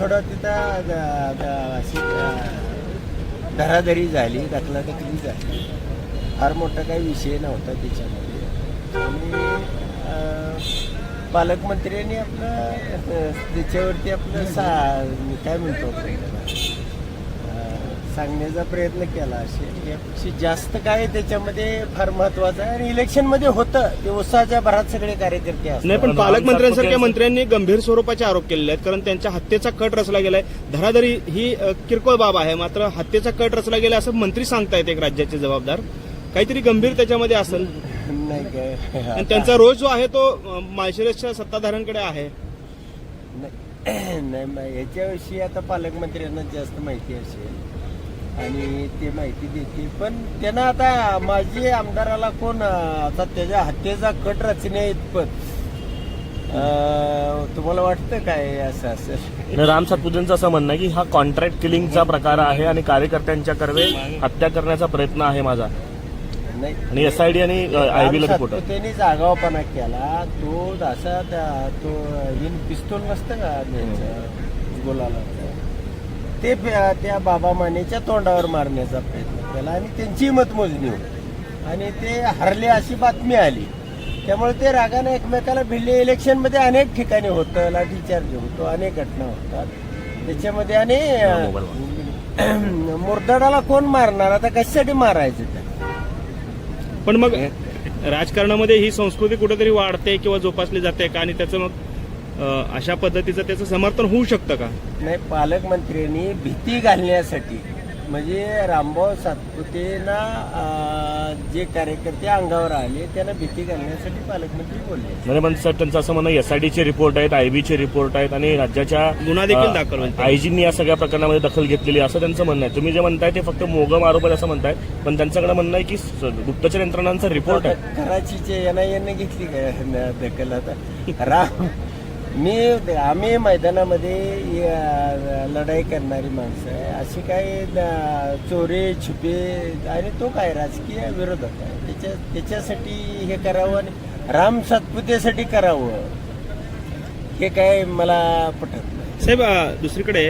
थोडं तिथं अशी धराधरी झाली दखलादखली झाली फार मोठा काही विषय नव्हता त्याच्यामध्ये आणि पालकमंत्र्यांनी आपलं त्याच्यावरती आपलं सा काय म्हणतो त्याला? सांगण्याचा प्रयत्न केला. असेल यापेक्षा जास्त काय त्याच्यामध्ये फार महत्वाचं आहे. आणि इलेक्शनमध्ये होतं. ते उत्साहाच्या भरात सगळे कार्यकर्ते असतात. नाही पण पालकमंत्र्यांसारख्या मंत्र्यांनी गंभीर स्वरूपाचे आरोप केलेले आहेत. कारण त्यांच्या हत्येचा कट रचला गेलाय. धराधरी ही अ, किरकोळ बाब आहे. मात्र हत्येचा कट रचला गेला असं मंत्री सांगतायत एक राज्याचे जबाबदार. काहीतरी गंभीर त्याच्यामध्ये असेल. नाही काय आणि त्यांचा रोज जो आहे तो अ, माळशिरसच्या सत्ताधाऱ्यांकडे आहे. नाही नाही, याच्याविषयी आता पालकमंत्र्यांना जास्त माहिती असेल. आणि ते माहिती देतील पण त्यांना आता माझी आमदाराला कोण आता त्याच्या हत्येचा कट रचण्या इतपत तुम्हाला वाटतं काय असं असेल आणि राम सातपुतेंचं असं म्हणणं की हा कॉन्ट्रॅक्ट किलिंगचा प्रकार आहे आणि कार्यकर्त्यांच्या कर्वे हत्या करण्याचा प्रयत्न आहे माझा. नाही. आणि एसआयडी आणि आयबीला रिपोर्ट. आहे. त्यांनी जागावपणा केला तो असा त्या- तो विन पिस्तूल नसतं का त्यांचं गुलालाचं ते प- त्या बाबा मानेच्या तोंडावर मारण्याचा प्रयत्न केला आणि त्यांची मतमोजणी होती आणि ते हरले अशी बातमी आली. त्यामुळे ते रागाने एकमेकाला भिडले. इलेक्शनमध्ये अनेक ठिकाणी होतं लाठीचार्ज होतो अनेक घटना होतात. त्याच्यामध्ये आणि मुरदाडाला कोण मारणार? आता कशासाठी मारायचं त्या पण मग राजकारणामध्ये ही संस्कृती कुठेतरी वाढते किंवा जोपासली जाते का? आणि त्याचं मग अशा पद्धतीचं त्याचं समर्थन होऊ शकतं का? नाही पालकमंत्र्यांनी भीती घालण्यासाठी म्हणजे रामभाऊ सातपुतेना जे कार्यकर्ते अंगावर आले त्यांना भीती घालण्यासाठी पालकमंत्री बोलले. म्हणजे पण सर त्यांचं असं म्हणणं एसआयडीचे रिपोर्ट आहेत आयबीचे रिपोर्ट आहेत आणि राज्याच्या गुन्हा देखील दाखल. आयजींनी या सगळ्या प्रकरणामध्ये दखल घेतलेली आहे, असं त्यांचं म्हणणं आहे. तुम्ही जे म्हणताय ते फक्त मोगम आरोप आहे असं म्हणताय पण त्यांच्याकडे म्हणणं आहे की गुप्तचर यंत्रणांचा रिपोर्ट आहे. कराचीचे एनआयएने घेतली दखल आता? राम मी आम्ही मैदानामध्ये लढाई करणारी माणसं आहे. अशी काही चोरी छुपे आणि तो काय राजकीय विरोधक आहे त्याच्या त्याच्यासाठी हे करावं आणि राम सातपुतेसाठी करावं हे काय मला पटत नाही. साहेब दुसरीकडे